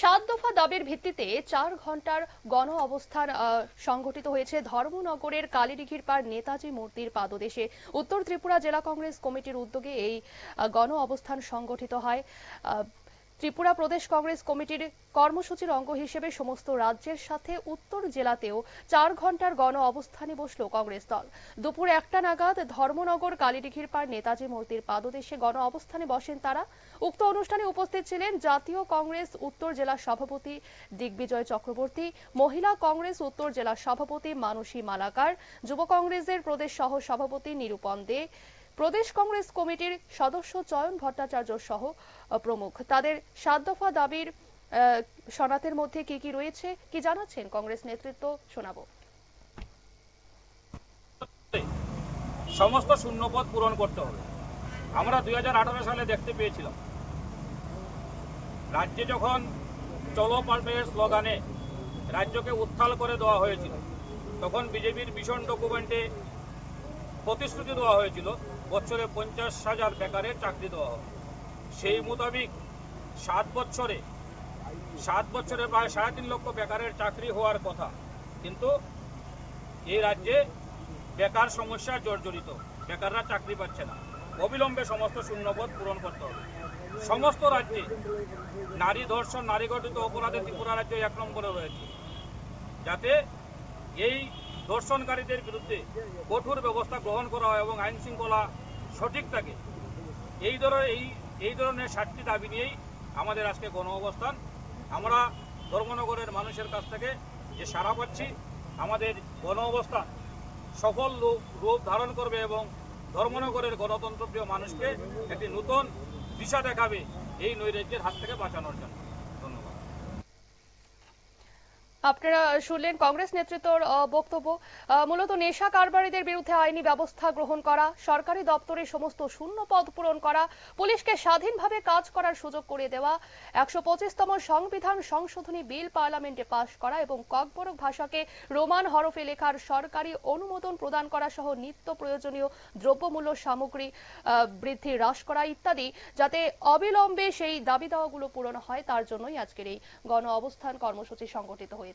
সাত দফা দাবির ভিত্তিতে চার ঘণ্টার গণ অবস্থান সংগঠিত হয়েছে ধর্মনগরের কালীদিঘির পার নেতাজি মূর্তির পাদদেশে। উত্তর ত্রিপুরা জেলা কংগ্রেস কমিটির উদ্যোগে এই গণ অবস্থান সংগঠিত হয়। ত্রিপুরা প্রদেশ কংগ্রেস কমিটির কর্মসূচির অঙ্গ হিসেবে সমস্ত রাজ্যের সাথে উত্তর জেলাতেও চার ঘণ্টার গণ অবস্থানে বসল কংগ্রেস দল। দুপুর একটা নাগাদ ধর্মনগর, কালীদিঘির পার নেতাজি মূর্তির পাদদেশে গণ অবস্থানে বসেন তারা। উক্ত অনুষ্ঠানে উপস্থিত ছিলেন জাতীয় কংগ্রেস উত্তর জেলা সভাপতি দিগ্বিজয় চক্রবর্তী, মহিলা কংগ্রেস উত্তর জেলা সভাপতি মানসী মালাকার, যুব কংগ্রেসের প্রদেশ সহ সভাপতি নিরূপম দে প্রদেশ কংগ্রেস কমিটির সদস্য চয়ন ভট্টাচার্য সহ প্রমুখ। তাদের সাত দফা দাবির সনাতের মধ্যে কি কি রয়েছে, কি জানাচ্ছেন কংগ্রেস নেতৃত্ব? শোনাবো। সমস্ত শূন্যপদ পূরণ করতে হবে। আমরা দুই হাজার আঠারো সালে দেখতে পেয়েছিলাম। রাজ্যে যখন চলো পাল্টের স্লোগানে রাজ্যকে উত্থাল করে দেওয়া হয়েছিল, তখন বিজেপির মিশন ডকুমেন্টে প্রতিশ্রুতি দেওয়া হয়েছিল, বছরে পঞ্চাশ হাজার বেকারের চাকরি দেওয়া হবে। সেই মোতাবিক সাত বছরে সাত বছরে প্রায় সাড়ে তিন লক্ষ বেকারের চাকরি হওয়ার কথা। কিন্তু এই রাজ্যে বেকার সমস্যা জর্জরিত, বেকাররা চাকরি পাচ্ছে না। অবিলম্বে সমস্ত শূন্যপদ পূরণ করতে হবে। সমস্ত রাজ্যে নারী ধর্ষণ, নারী গঠিত অপরাধে ত্রিপুরা রাজ্য এক নম্বরে রয়েছে। যাতে এই ধর্ষণকারীদের বিরুদ্ধে কঠোর ব্যবস্থা গ্রহণ করা হয় এবং আইন শৃঙ্খলা সঠিক থাকে। এই ধরনের, এই এই ধরনের সাতটি দাবি নিয়েই আমাদের আজকে গণ অবস্থান। আমরা ধর্মনগরের মানুষের কাছ থেকে যে সাড়া পাচ্ছি, আমাদের গণ অবস্থান সফল রূপ ধারণ করবে এবং ধর্মনগরের গণতন্ত্রপ্রিয় মানুষকে একটি নতুন দিশা দেখাবে এই নৈরাজ্যের হাত থেকে বাঁচানোর জন্য। আপনারা শুনলেন কংগ্রেস নেতৃত্বর বক্তব্য। মূলত নেশা কারবারিদের বিরুদ্ধে আইনি ব্যবস্থা গ্রহণ করা, সরকারি দপ্তরে সমস্ত শূন্য পদ পূরণ করা, পুলিশকে স্বাধীনভাবে কাজ করার সুযোগ করে দেওয়া, একশো পঁচিশতম সংবিধান সংশোধনী বিল পার্লামেন্টে পাশ করা এবং ককবরক ভাষাকে রোমান হরফে লেখার সরকারি অনুমোদন প্রদান করা সহ নিত্য প্রয়োজনীয় দ্রব্যমূল্য সামগ্রী বৃদ্ধি হ্রাস করা ইত্যাদি, যাতে অবিলম্বে সেই দাবি দাওয়াগুলো পূরণ হয়, তার জন্যই আজকের এই গণ অবস্থান কর্মসূচি সংগঠিত হয়েছে।